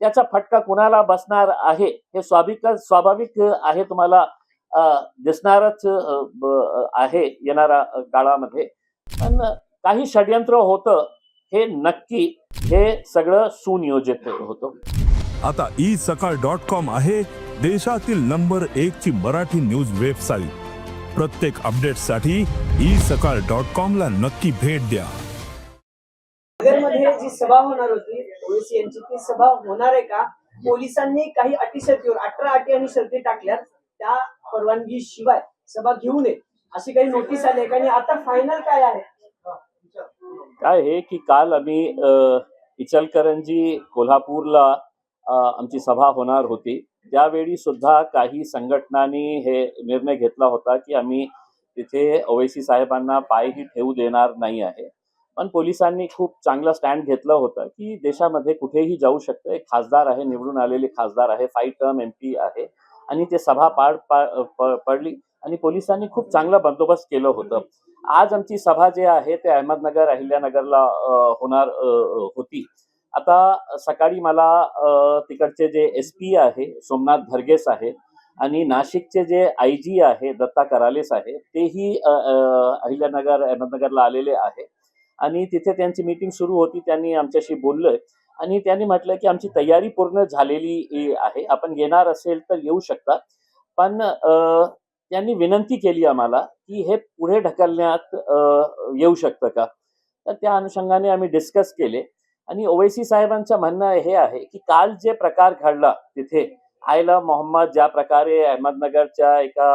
त्याचा फटका कुणाला बसणार आहे? हे स्वाभाविक स्वाभाविक आहे तुम्हाला दिसणारच आहे येणाऱ्या काळामध्ये. पण काही षडयंत्र होतं हे नक्की हे सगळं सुनियोजित होतं. आता ई सकाळ डॉट कॉम आहे देशातील नंबर एक ची मराठी न्यूज वेबसाईट. प्रत्येक अपडेटसाठी ई सकाळ डॉट कॉम ला नक्की भेट द्या. जी सभा होणार होती ओवेसी यांची ती सभा होणार आहे का? पोलिसांनी काही अटी शर्तीवर अठरा अटी आणि शर्ती टाकल्यात त्या परवानगी शिवाय सभा घेऊ नये अशी काही नोटीस आली आहे. आणि आता फायनल काय आहे? काय आहे की काल आम्ही इचलकरंजी कोल्हापूरला आमची सभा होणार होती. त्यावेळी सुद्धा काही संघटनांनी हे निर्णय घेतला होता की आम्ही तिथे ओवैसी साहेबांना पायही ठेवू देणार नाही आहे. पण पोलिसांनी खूप चांगलं स्टँड घेतलं होतं की देशामध्ये कुठेही जाऊ शकतं. एक खासदार आहे निवडून आलेले खासदार आहे फाईव्ह टर्म एम पी आहे आणि ते सभा पार पडली आणि पोलिसांनी खूप चांगला बंदोबस्त केलं होतं. आज आमची सभा जे आहे ते अहमदनगर अहिल्यानगरला होणार होती. आता सकाळी मला तिकडचे जे एस पी आहे सोमनाथ भरगेस आहे आणि नाशिकचे जे आय जी आहे दत्ता करालेस आहे तेही अहिल्यानगर अहमदनगरला आलेले आहे. आणि तिथे त्यांची मीटिंग सुरू होती त्यांनी आमच्याशी बोललंय. आणि त्यांनी म्हटलं की आमची तयारी पूर्ण झालेली आहे. आपण येणार असेल तर येऊ शकता. पण अ, त्यांनी विनंती केली आम्हाला की हे पुढे ढकलण्यात येऊ शकतं का? तर त्या अनुषंगाने आम्ही डिस्कस केले. आणि ओवैसी साहेबांचं म्हणणं हे आहे की काल जे प्रकार घडला तिथे आयला मोहम्मद ज्या प्रकारे अहमदनगरच्या एका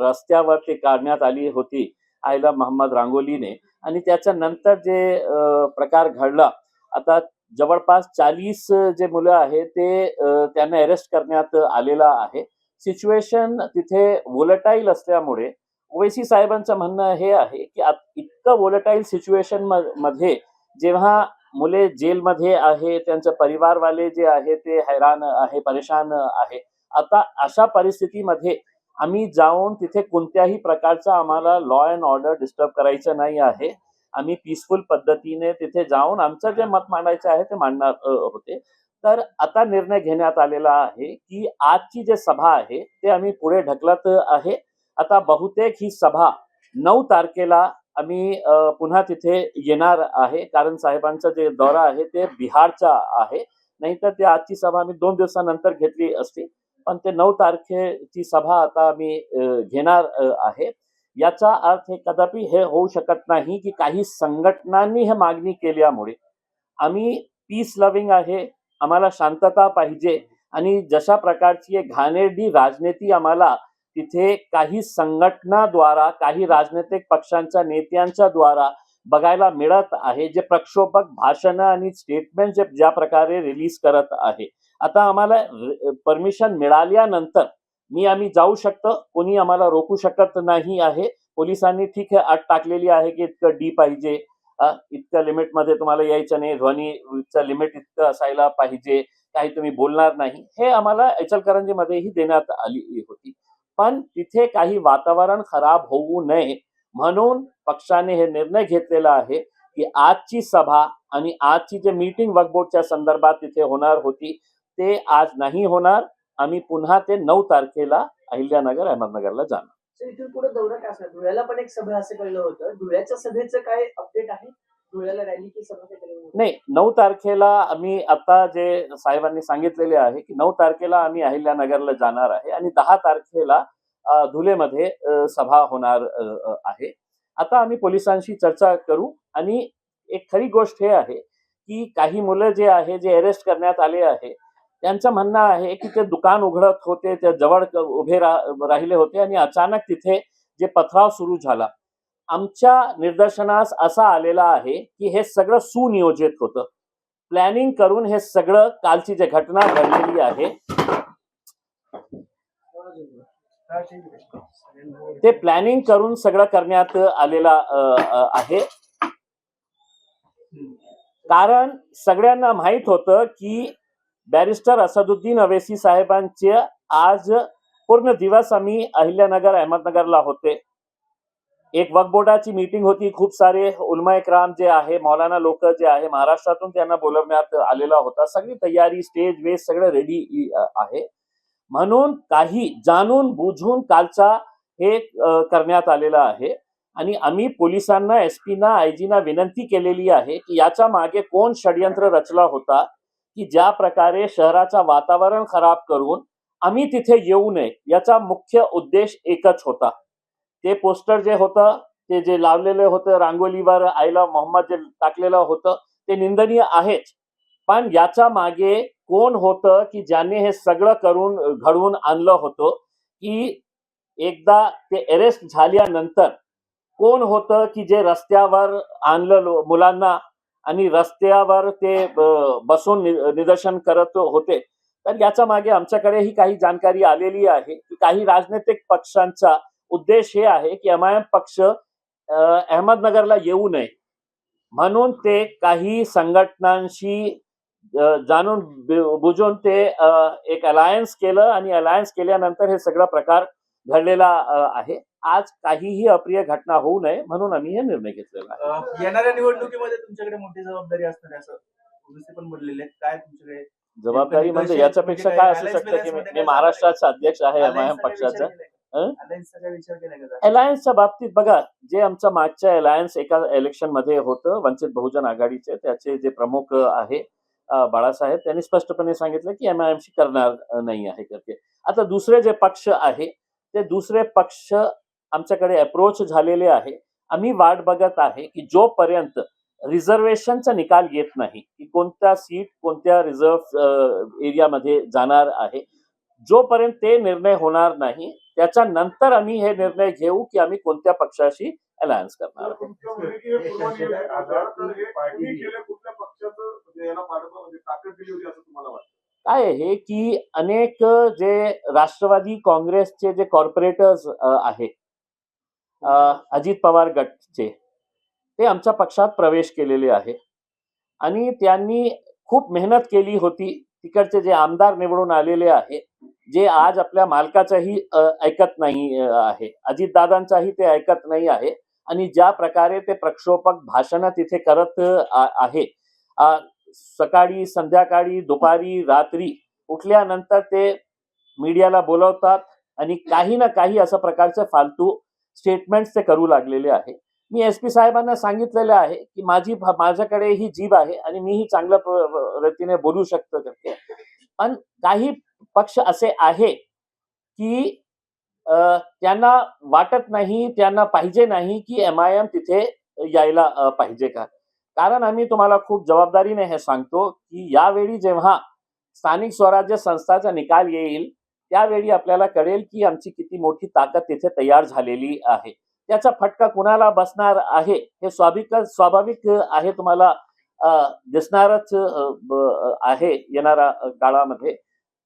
रस्त्यावर ते काढण्यात आली होती आयला मोहम्मद रांगोलीने आणि त्याच्या नंतर जे प्रकार घडला आता जवळपास चाळीस जे मुलं आहेत ते त्यांना अरेस्ट करण्यात आलेला आहे. सिच्युएशन तिथे वोलटाईल असल्यामुळे ओवेसी साहेबांचं म्हणणं हे आहे की इतकं वोलटाईल सिच्युएशनमध्ये जेव्हा मुले जेलमध्ये आहे त्यांचे परिवारवाले जे आहे ते हैराण आहे परेशान आहे. आता अशा परिस्थितीमध्ये आम्ही जाऊन तिथे कोणत्याही प्रकारचा आम्हाला लॉ अँड ऑर्डर डिस्टर्ब करायचं नाही आहे. आम्ही पीसफुल पद्धतीने तिथे जाऊन आमचं जे मत मांडायचं आहे ते मांडणार होते. तर आता निर्णय घेण्यात आलेला आहे की आजची जे सभा आहे ते आम्ही पुढे ढकलत आहे. आता बहुतेक ही सभा नऊ तारखेला आम्ही पुन्हा तिथे येणार आहे. कारण साहेबांचा जे दौरा आहे ते बिहारचा आहे. नाहीतर ते आजची सभा आम्ही दोन दिवसानंतर घेतली असती. पण ते नऊ तारखेची सभा आता आम्ही घेणार आहे. याचा अर्थ हे कदापि हे होऊ शकत नाही की काही संघटनांनी हे मागणी केल्यामुळे आम्ही पीस लव्हिंग आहे आम्हाला शांतता पाहिजे आणि जशा प्रकारची एक घाणेरडी राजनीती आम्हाला तिथे काही संघटनाद्वारा काही राजनैतिक पक्षांच्या नेत्यांच्या द्वारा बघायला मिळत आहे जे प्रक्षोभक भाषणं आणि स्टेटमेंट जे ज्या प्रकारे रिलीज करत आहे. आता आम्हाला परमिशन मिळाल्यानंतर मी आम्ही जाऊ शकतो कोणी आम्हाला रोखू शकत नाही आहे. पोलिसांनी ठीक आहे अट टाकलेली आहे की इतकं डी पाहिजे. इतक्या लिमिटमध्ये तुम्हाला यायचं नाही ध्वनीचं लिमिट इतकं असायला पाहिजे काही तुम्ही बोलणार नाही. हे आम्हाला इचलकरंजीमध्येही देण्यात आली होती. पण तिथे काही वातावरण खराब होऊ नये म्हणून पक्षाने हे निर्णय घेतलेला आहे की आजची सभा आणि आजची जे मीटिंग वर्कबोर्डच्या संदर्भात तिथे होणार होती ते आज नाही होणार. आम्ही पुन्हा ते नऊ तारखेला अहिल्यानगर अहमदनगरला जाणार. इथून पुढे दौरा काय असणार? धुळ्याला पण एक सभा असं कळलं होतं. धुळ्याच्या सभेचं काय अपडेट आहे? धुळ्याला रॅली की सभा काय केली होती? नाही नऊ तारखेला आम्ही आता जे साहेबांनी सांगितलेले आहे की नऊ तारखेला आम्ही अहिल्यानगरला जाणार आहे आणि दहा तारखेला धुलेमध्ये सभा होणार आहे. आता आम्ही पोलिसांशी चर्चा करू आणि एक खरी गोष्ट हे आहे की काही मुलं जे आहे जे अरेस्ट करण्यात आले आहे त्यांचं म्हणणं आहे की ते दुकान उघडत होते ते जवळ उभे रा- राहिले होते आणि अचानक तिथे जे पथराव सुरू झाला. आमच्या निदर्शनास असा आलेला आहे की हे सगळं सुनियोजित होतं. प्लॅनिंग करून हे सगळं कालची जे घटना घडलेली आहे ते प्लॅनिंग करून सगळं करण्यात आलेला आहे. कारण सगळ्यांना माहीत होतं की बॅरिस्टर असदुद्दीन अवेसी साहेबांचे आज पूर्ण दिवस आम्ही अहिल्यानगर अहमदनगरला होते. एक वक्फ बोर्डाची मीटिंग होती. खूप सारे उलमा इक्राम जे आहे मौलाना लोक जे आहे महाराष्ट्रातून त्यांना बोलवण्यात आलेला होता. सगळी तयारी स्टेज वेज सगळं रेडी आहे. म्हणून काही जाणून बुजून कालचा हे करण्यात आलेलं आहे. आणि आम्ही पोलिसांना एस पीना आय जीना विनंती केलेली आहे की याच्या मागे कोण षडयंत्र रचला होता की ज्या प्रकारे शहराचं वातावरण खराब करून आम्ही तिथे येऊ नये याचा मुख्य उद्देश एकच होता. ते पोस्टर जे होतं ते जे लावलेलं होतं रांगोलीवर आईला मोहम्मद जे टाकलेलं होतं ते निंदनीय आहेच. पण याच्या मागे कोण होतं की ज्याने हे सगळं करून घडवून आणलं होतं की एकदा ते अरेस्ट झाल्यानंतर कोण होतं की जे रस्त्यावर आणलं मुलांना आणि रस्त्यावर ते बसून निदर्शन करत होते. तर याच्या मागे आमच्याकडे ही काही जानकारी आलेली आहे की काही राजनैतिक पक्षांचा उद्देश हे आहे की एम आय एम पक्ष अहमदनगरला येऊ नये. म्हणून ते काही संघटनांशी जाणून बुजून ते एक अलायन्स केलं आणि अलायन्स केल्यानंतर हे सगळा प्रकार घडलेला आहे. आज काहीही अप्रिय घटना होऊ नये म्हणून आम्ही हे निर्णय घेतलेला आहे. येणाऱ्या निवडणुकीमध्ये तुमच्याकडे मोठी जबाबदारी असणार आहे असं पण आहेत. काय तुमच्याकडे जबाबदारी म्हणजे याच्यापेक्षा काय असू शकतं की मी- महाराष्ट्राचा अध्यक्ष आहे एम आय एम पक्षाचा? हं? अलायन्सच्या बाबतीत बघा जे आमचं मागच्या अलायन्स एका इलेक्शनमध्ये होतं वंचित बहुजन आघाडीचे त्याचे जे प्रमुख आहे बाळासाहेब त्यांनी स्पष्टपणे सांगितलं की एम आय एमशी करणार नाही आहे करते आता दुसरे जे पक्ष आहे ते दुसरे पक्ष आमच्याकडे अप्रोच झालेले आहे. आम्ही वाट बघत आहे की जोपर्यंत रिझर्वेशनचा निकाल येत नाही की कोणत्या सीट कोणत्या रिझर्व एरियामध्ये जाणार आहे जोपर्यंत ते निर्णय होणार नाही त्याच्यानंतर आम्ही हे निर्णय घेऊ की आम्ही कोणत्या पक्षाशी अलायन्स करणार आहोत. काय आहे की अनेक जे राष्ट्रवादी काँग्रेसचे जे कॉर्पोरेटर्स आहे अजित पवार गटचे ते आमच्या पक्षात प्रवेश केलेले आहे आणि त्यांनी खूप मेहनत केली होती तिकडचे जे आमदार निवडून आलेले आहे जे आज आपल्या मालकाचाही ऐकत नाही आहे. अजितदादांचाही ते ऐकत नाही आहे. आणि ज्या प्रकारे ते प्रक्षोपक भाषणं तिथे करत आ- आहे सकाळी संध्याकाळी दुपारी रात्री उठल्यानंतर ते मीडियाला बोलवतात आणि काही ना काही अशा प्रकारचे फालतू स्टेटमेंट्स ते करू लागलेले आहे. मी एस पी साहेबांना सांगितलेलं आहे की माझी माझ्याकडे ही जीभ आहे आणि मीही चांगल्या रीतीने बोलू शकतो करते पण काही पक्ष असे आहे की त्यांना वाटत नाही त्यांना पाहिजे नाही की एम आय एम तिथे यायला पाहिजे का? कारण आम्ही तुम्हाला खूप जबाबदारीने हे सांगतो की यावेळी जेव्हा स्थानिक स्वराज्य संस्थाचा निकाल येईल त्यावेळी आपल्याला कळेल की आमची किती मोठी ताकद तिथे तयार झालेली आहे. त्याचा फटका कुणाला बसणार आहे हे स्वाभाविक स्वाभाविक आहे तुम्हाला दिसणारच आहे येणाऱ्या काळामध्ये.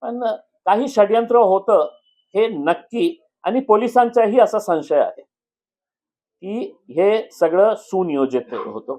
पण काही षडयंत्र होतं हे नक्की आणि पोलिसांचाही असा संशय आहे की हे सगळं सुनियोजित होतं.